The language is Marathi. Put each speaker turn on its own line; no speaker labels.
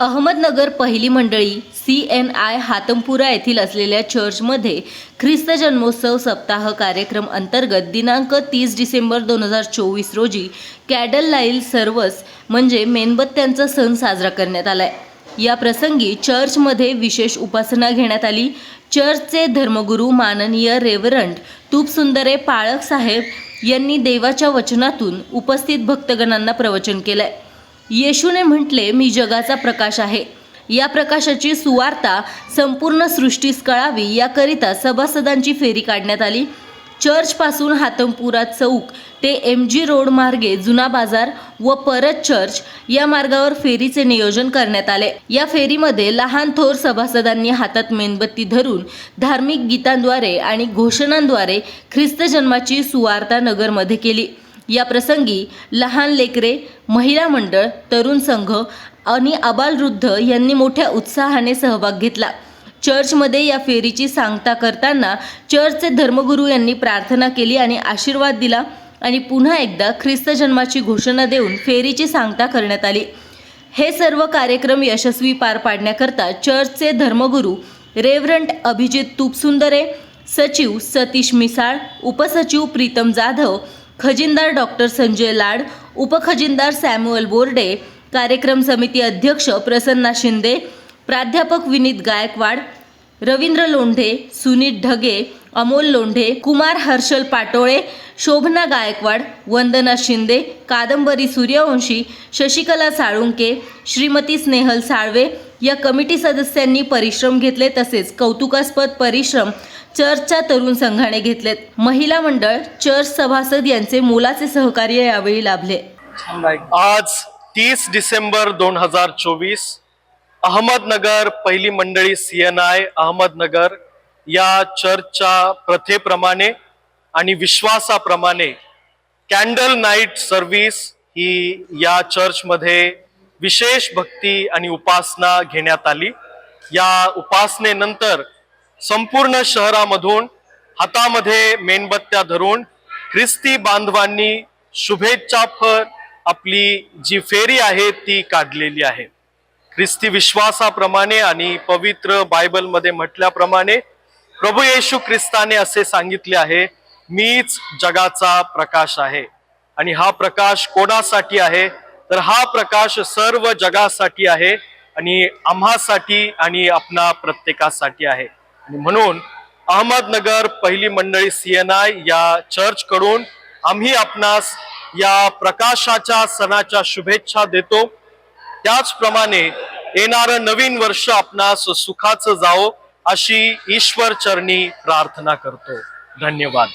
अहमदनगर पहिली मंडळी सी एन आय हातमपुरा येथील असलेल्या चर्चमध्ये ख्रिस्त जन्मोत्सव सप्ताह कार्यक्रम अंतर्गत दिनांक तीस डिसेंबर दोन हजार चोवीस रोजी कॅडल लाईल सर्वस म्हणजे मेणबत्त्यांचा सण साजरा करण्यात आलाय. या प्रसंगी चर्चमध्ये विशेष उपासना घेण्यात आली. चर्चचे धर्मगुरू माननीय रेव्हरंट तूपसुंदरे पाळक साहेब यांनी देवाच्या वचनातून उपस्थित भक्तगणांना प्रवचन केलंय. येशूने म्हटले मी जगाचा प्रकाश आहे. या प्रकाशाची सुवार्ता संपूर्ण सृष्टीस कळावी. याकरिता सभासदांची फेरी काढण्यात आली. चर्चपासून हातमपुरा चौक ते एम जी रोड मार्गे जुना बाजार व परत चर्च या मार्गावर फेरीचे नियोजन करण्यात आले. या फेरीमध्ये लहान थोर सभासदांनी हातात मेणबत्ती धरून धार्मिक गीतांद्वारे आणि घोषणांद्वारे ख्रिस्त जन्माची सुवार्ता नगरमध्ये केली. या प्रसंगी लहान लेकरे महिला मंडळ तरुण संघ आणि आबालवृद्ध यांनी मोठ्या उत्साहाने सहभाग घेतला. चर्चमध्ये या फेरीची सांगता करताना चर्चचे धर्मगुरू यांनी प्रार्थना केली आणि आशीर्वाद दिला आणि पुन्हा एकदा ख्रिस्त जन्माची घोषणा देऊन फेरीची सांगता करण्यात आली. हे सर्व कार्यक्रम यशस्वी पार पाडण्याकरता चर्चचे धर्मगुरू रेव्हरंट अभिजित तुपसुंदरे सचिव सतीश मिसाळ उपसचिव प्रीतम जाधव खजिनदार डॉक्टर संजय लाड उपखजिनदार सॅम्युअल बोर्डे कार्यक्रम समिती अध्यक्ष प्रसन्ना शिंदे प्राध्यापक विनीत गायकवाड रवींद्र लोंढे सुनीत ढगे अमोल लोंढे कुमार हर्षल पाटोळे शोभना गायकवाड वंदना शिंदे कादंबरी सूर्यवंशी शशिकला साळुंके श्रीमती स्नेहल साळवे या कमिटी सदस्यांनी परिश्रम घेतले तसेच कौतुकास्पद परिश्रम चर्चच्या तरुण संघाने घेतलेत. महिला मंडळ चर्च सभासद यांचे मोलाचे सहकार्य यावेळी लाभले.
आज तीस डिसेंबर दोन हजार चोवीस अहमदनगर पहिली मंडळी सी एन आय अहमदनगर या चर्चच्या प्रथेप्रमाणे आणि विश्वासाप्रमाणे कॅन्डल नाईट सर्व्हिस ही या चर्चमध्ये विशेष भक्ती आणि उपासना घेण्यात आली. या उपासनेनंतर संपूर्ण शहरामधून हातामध्ये मेणबत्त्या धरून ख्रिस्ती बांधवांनी शुभेच्छा फर आपली जी फेरी आहे ती काढलेली आहे. ख्रिस्ती विश्वासाप्रमाणे आणि पवित्र बायबलमध्ये म्हटल्याप्रमाणे प्रभू येशू ख्रिस्ताने असे सांगितले आहे मीच जगाचा प्रकाश आहे आणि हा प्रकाश कोणासाठी आहे? तर हा प्रकाश सर्व जगासाठी आहे आणि आम्हासाठी आणि आपणा प्रत्येकासाठी आहे. आणि म्हणून अहमदनगर पहिली मंडळी सी एन आय या चर्च कडून आम्ही आपणास या प्रकाशाच्या सणाच्या शुभेच्छा देतो. त्याचप्रमाणे येणारं नवीन वर्ष आपणास सुखाचं जावो अशी ईश्वर चरणी प्रार्थना करतो. धन्यवाद.